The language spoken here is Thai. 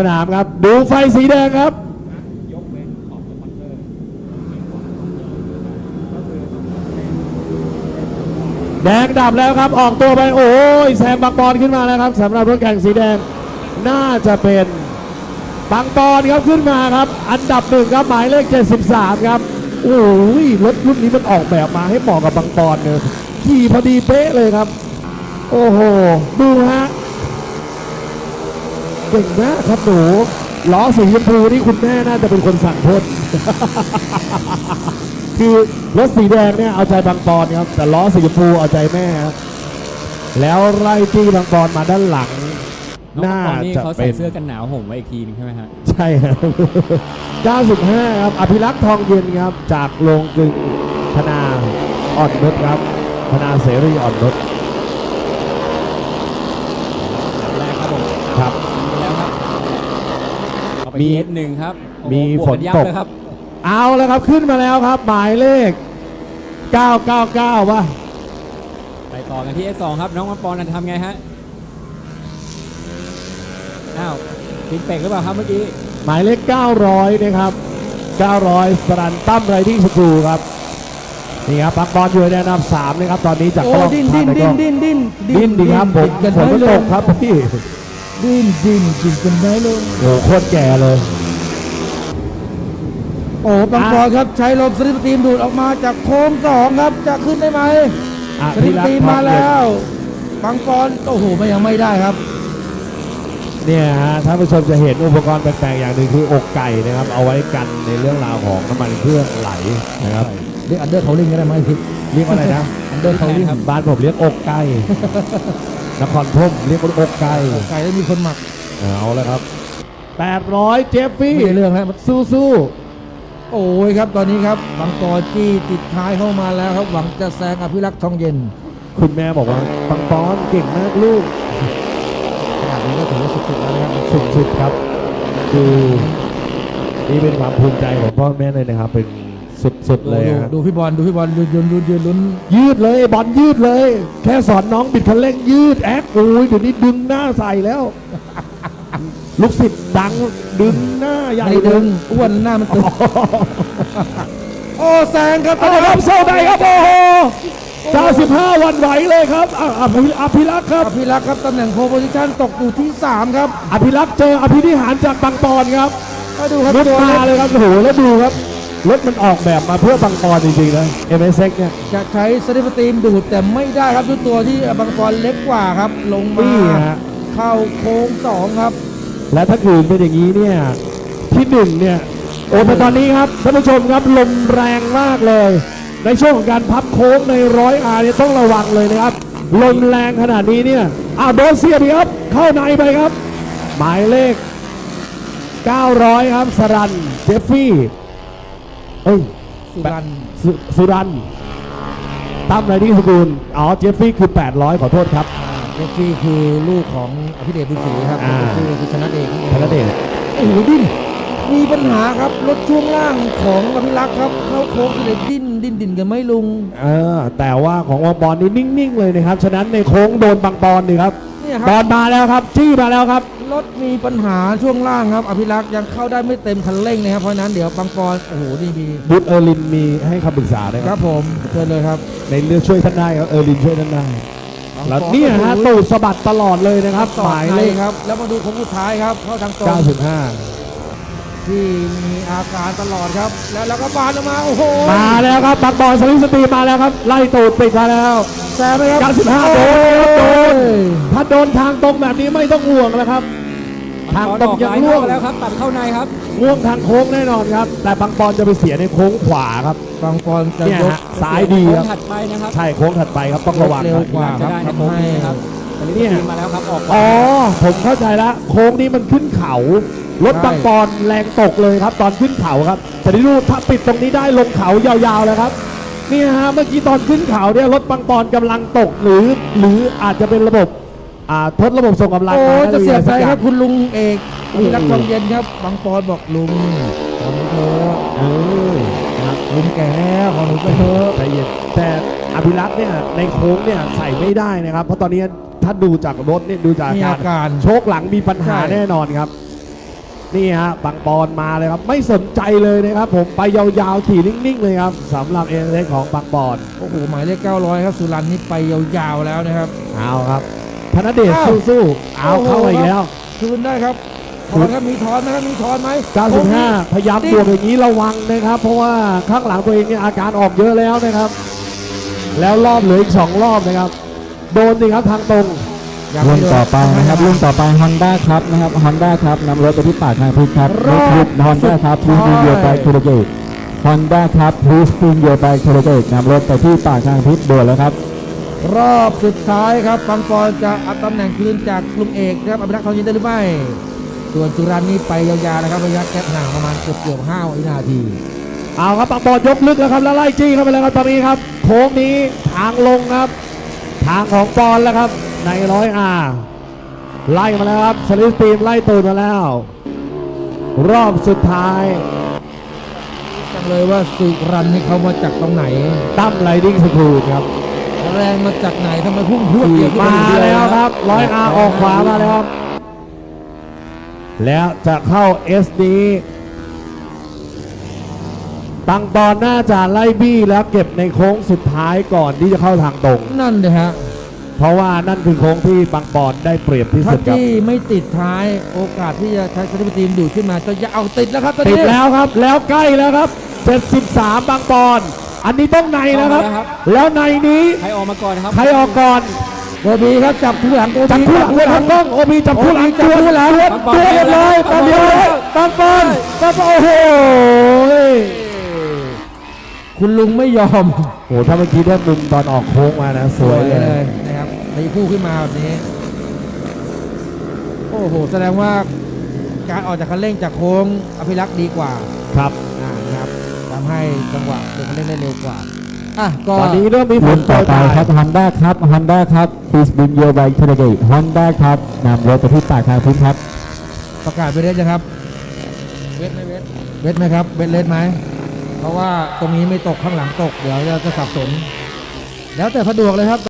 สนามครับ ดูไฟสีแดงครับแดงดับแล้วครับออกตัวไปโอ้ยแซมบางปอนขึ้นมาแล้วครับสำหรับรถแข่งสีแดงน่าจะเป็นบางปอนครับขึ้นมาครับ อันดับหนึ่งครับหมายเลข 73 ครับโอ้ยรถรุ่นนี้มันออกแบบมาให้เหมาะกับบางปอนเลยขี่พอดีเป๊ะเลยครับ โอ้โห ดูฮะ เก่งมากครับหนูล้อสีชมพูนี่คุณแม่น่าจะเป็นคนสั่งพ่น คือรถสีแดงเนี่ยเอาใจบางปอนครับ แต่ล้อสีชมพูเอาใจแม่ครับแล้วไล่จี้บางปอนมาด้านหลัง น้องน่าปอนนี่จะเขาใส่เป็นเสื้อกันหนาวห่มไว้อีกทีนึงใช่ไหมฮะใช่ครับ 95 ครับ อภิรักษ์ทองเย็นครับ จากโรงกลึงธนาอ่อนนุชครับธนาเสรีอ่อนนุช แรกครับผม ครับ มีแล้วครับ เอาไปมีมีหนึ่งครับโอ้โหมีบวฝนกัยับตก เลยครับ เอาแล้วครับขึ้นมาแล้วครับ หมายเลข 999 ว่ะ ไปต่อกันที่ S2 ครับ น้องมังปอนจะทำไงฮะ อ้าวปินเป็กหรือเปล่าครับเมื่อกี้หมายเลข 900 นะครับ 900 สรันตั้มไรดิ้งสกรูครับ นี่ครับปักบอลอยู่ในอันดับ3นะครับ ตอนนี้จากโอ้กล้องดิ้นภาดิ้พนในกดิ้ล้นองดิ้นดิ้นดิ้นดีครับผมดิ้นกันฝนได้มันเลตยกครับพี่ ดิ้นดิ้นดิ้นกันได้เลยโอ้โหโคตรแก่เลย โอ้บางปอนครับใช้ลมสลิปสตรีมดูดออกมาจากโค้งสองครับจะขึ้นได้ไหมอะสลิปสตรีมมาแล้วบางปอนโอ้โหมันยังไม่ได้ครับ เนี่ยฮะท่านผู้ชมจะเห็นอุปกรณ์แปลกๆอย่างหนึ่งคืออกไก่นะครับ เอาไว้กันในเรื่องราวของน้ำมันเครื่องไหลนะครับเรียกอันเดอร์เขาลิงก็ได้ไหมพี่เรียกว่าอะไรนะ อันเดอร์เขาลิงครับบ้านผมเรียกอกไก่ นครพมเรียกว่าอกไก่ไก่แล้วมีคนหมักเอาแล้วครับ 800 เจฟฟี่ไม่ได้เรื่องแล้วสู้สู้โอ้ยครับตอนนี้ครับบางปอนจี้ติดท้ายเข้ามาแล้วครับ หวังจะแซงอภิรักษ์ทองเย็นๆคุณแม่บอกว่าปังปอนเก่งมากลูกขนาดนี้ก็ถือว่าสุดๆแล้วนะครับสุดๆครับ คือนี่เป็นความภูมิใจของพ่อแม่เลยนะครับเป็น สุดๆเลยดูฮะดูพี่บอลดูพี่บอลยืนยืนยืนยืนลุ้นยืดเลยบอลยืดเลย แค่สอนน้องบิดคันเร่งยืดแอคโอ้ยเดี๋ยวนี้ดึงหน้าใส่แล้ว ลูกศิษย์ดังดึงหน้าใหญ่ไม่เลดึยงอ้วนหน้ามันตึงโอ้แซงครับเอาละครับโซ่ได้ครับโอ้โห95วันไหวเลยครับอะอภิอภิรักษ์ครับอภิรักษ์ครับตำแหน่งโพโพซิชันตกอยู่ที่3ครับ อภิรักษ์เจออภินิหารจากบางปอนครับมาดูครับรถตัวมาเล็กเลยครับโอ้โหแล้วดูครับ รถมันออกแบบมาเพื่อบางปอนจริงๆนะ m s x เนี่ย จะใช้สลิปสตรีมดูดแต่ไม่ได้ครับด้วยตัวที่บางปอนเล็กกว่าครับ ลงมานี่ฮะ เข้าโค้งสองครับ และถ้าคืนเป็นอย่างนี้เนี่ย ที่หนึ่งเนี่ย โอ้แต่ตอนนี้ครับท่านผู้ชมครับลมแรงมากเลย ในช่วงของการพับโค้งในร้อยอาเนี่ยต้องระวังเลยนะครับ ลมแรงขนาดนี้เนี่ยอ้าวโดนเสียบอีกครับ เข้าในไปครับ หมายเลข 900 ครับสรันเจฟฟี่ เอ้ยสุรันสสุรันตั้มไรนี่สกุลอ๋อเจฟฟี่คือ 800 ขอโทษครับเจฟฟี่คือลูกของอภิเดชบุญศรีครับอ่า เจฟฟี่คือชนะเอกนั่นเองธนเดชโอ้โหดิ้นมีปัญหาครับรถช่วงล่างของอภิรักษ์ครับเข้าโค้งที่เลยดิ้นดิ้นดิ้นกันไม่ลุงเออแต่ว่าของบางปอนนี่นิ่ง ๆ เลยนะครับ ฉะนั้นในโค้งโดนบางปอนนี่ครับ เนี่ยคบอรัลบมาแล้วครับจี้มาแล้วครับ รถมีปัญหาช่วงล่างครับ อภิรักษ์ยังเข้าได้ไม่เต็มคันเร่งนะครับเพราะฉะนั้นเดี๋ยวบางปอนโอ้โหนี่มีบุตเออร์ลินมีให้คำปรึกษาด้วยคครัรับบผมเชิญเลยครับ ในเรื่องช่วยท่านได้ครับเออร์ลินช่วยท่านได้บางปอแล้วเนี่ยฮะโอ้โหตูดสะบัดตลอดเลยนะครับต่หอมายในเลขครับ แล้วมาดูโค้งสุดท้ายครับ เข้าทางตรง95 ที่มีอาการตลอดครับ แล้วแล้วก็บานออกมา โอ้โหมาแล้วครับบางบอลสลิปสตรีมมาแล้วครับ ไล่ตูดปิดมาแล้วแซมไหมครับ95โดน โดนทางตรงแบบนี้ไม่ต้องห่วงแล้วครับ ทางบอลตรองอกยังไลน์ร่วเข้างมาแล้วครับ ตัดเข้าในครับง่วงทางโค้งแน่นอนครับ แต่บางปอนจะไปเสียในโค้งขวาครับบางปอนจะเนี่ยยกฮะซ้ายดีโค้คงรับถัดไปนะครับใช่โค้งถัดไปครับต้องระวังเร็ควรับกว่าจะได้ในโค้งนี้นะครับตอนนี้ทีมมาแล้วครับออกอ๋อผมเข้าใจแล้วโค้งนี้มันขึ้นเขารถบางปอนแรงตกเลยครับ ตอนขึ้นเขาครับแต่ที่รู้ถ้าปิดตรงนี้ได้ลงเขายาวๆเลยครับเนี่ยฮะเมื่อกี้ตอนขึ้นเขาเนี่ยรถบางปอนกำลังตกหรือ หรืออาจจะเป็นระบบ อ่าทดระบบส่งกำลังโอ้มาจะเสียใจน่ามีอะคไสัรักบอคุณลุงเอกโอ้มีรักความเย็นครับบางปอนบอกลุงขอหนูเถอะเออนะครับลุงแก่แล้วขอหนูไปเถอะใจเย็นแต่อภิรักษ์เนี่ยในโค้งเนี่ยใส่ไม่ได้นะครับ เพราะตอนนี้ถ้าดูจากรถเนี่ยดูจากมีอาการ โชคหลังมีปัญหาใช่ แน่นอนครับ นี่ฮะบังปอนมาเลยครับ ไม่สนใจเลยนะครับ ผมไปยาวๆขี่นิ่งๆเลยครับสำหรับเอเล็กของบังปอน โอ้โหหมายเลข900 ครับ สุรันนี่ไปยาวๆแล้วนะครับ เอาครับ ธนเดชอ้าว สู้ๆเอาเข้ามาอีกแล้ว คืนได้ครับถอนครับมีถอนไหมครับมีถอนไหม95 พยายามบวกอย่างนี้ระวังนะครับ เพราะว่าข้างหลังตัวเองเนี่ยอาการออกเยอะแล้วนะครับ แล้วรอบเหลืออีก 2 รอบนะครับ โดนสิครับทางตรง ยังรุ่ไม่นโดต่อไปนะครับรุ่นต่อไป Honda ครับนะครับ Honda ครับนำรถไปที่ปากทางพิษครับรอบรถ Honda ครับสุพีดท้ายสปินโยไบคูโรเกต Honda ครับพีสปินโยไบคูโรเกตนำรถไปที่ปากทางพิษด่วนแล้วครับ รอบสุดท้ายครับปังปอนจะเอาตำแหน่งคืนจากกลุ่มเอกนะครับอภิรักษ์ทองยินได้หรือไม่ส่วนสุรันนี่ไปยาวๆนะครับระยะแก๊ปห่างประมาณเกือบเกือบห้าวินาที เอาครับปังบอลยกลึกแล้วครับแล้วไล่จี้เข้าไปเลยครับตอนนี้ครับโค้งนี้ทางลงครับ ทางของปอนแล้วครับในร้อยอาไล่มาแล้วครับสลิปตีมไล่ตูนมาแล้ว รอบสุดท้ายจังเลยว่าสุรันนี่เขามาจากตรงไหนตั้มไลดิ้งสกูลครับ แรงมาจากไหนทำไมพุ่งพรวดเดียวขึ้นมาไปเดียแล้วครับร้อยอาออกขวามาแล้วครับแล้วจะเข้า S นี้ตังตอนน่าจะไล่บี้แล้วเก็บในโค้งสุดท้ายก่อนที่จะเข้าทางตรง นั่นเลยฮะ เพราะว่านั่นคือโค้งที่บางปอนได้เปรียบที่ถ้าสุดครับที่ไม่ติดท้ายโอกาสที่จะใช้สถิติทีมดูดขึ้นมาจะเอาติดแล้วครับตอนติดนี้แล้วครับ แล้วใกล้แล้วครับ 73 บางปอน อันนี้ต้องในนะครับต้องในนะครับ แล้วในนี้ใครออกมาก่อนนะครับใครออกก่อนโกบีครับจับคู่หลังโกบีจับคู่หลังเลยครับกล้องโอบีจับคู่หลังจับคู่หลังตัวตัวกันเลยตอนเดียวเลยบางปอนบางปอนโอ้โหคุณลุงไม่ยอมโอ้โหถ้าเมื่อกี้ได้มุมตอนออกโค้งมานะสวยเลยนะครับตีคู่ขึ้นมาแบบนี้โอ้โหแสดงว่าการออกจากคันเร่งจากโค้งอภิรักษ์ดีกว่าครับอ่านะครับทำ ให้จังหวะเดินคันเร่งได้เร็วกว่าอะก็ตอนนี้เริ่มมีฝรุ่นนโปรต่อยไปปลายครับ Honda ครับ Honda ครับพีสปินโยไบคูโรเกต Honda ครับนำรถไปที่ปากทางพิษครับ ประกาศไปเรสนะครับเวทไหมเวทเวทไหมครับเวทเลสไหมเพราะว่าตรงนี้ไม่ตกข้างหลังตก เดี๋ยวเราจะสับสน แล้วแต่สะดวกเลยครับ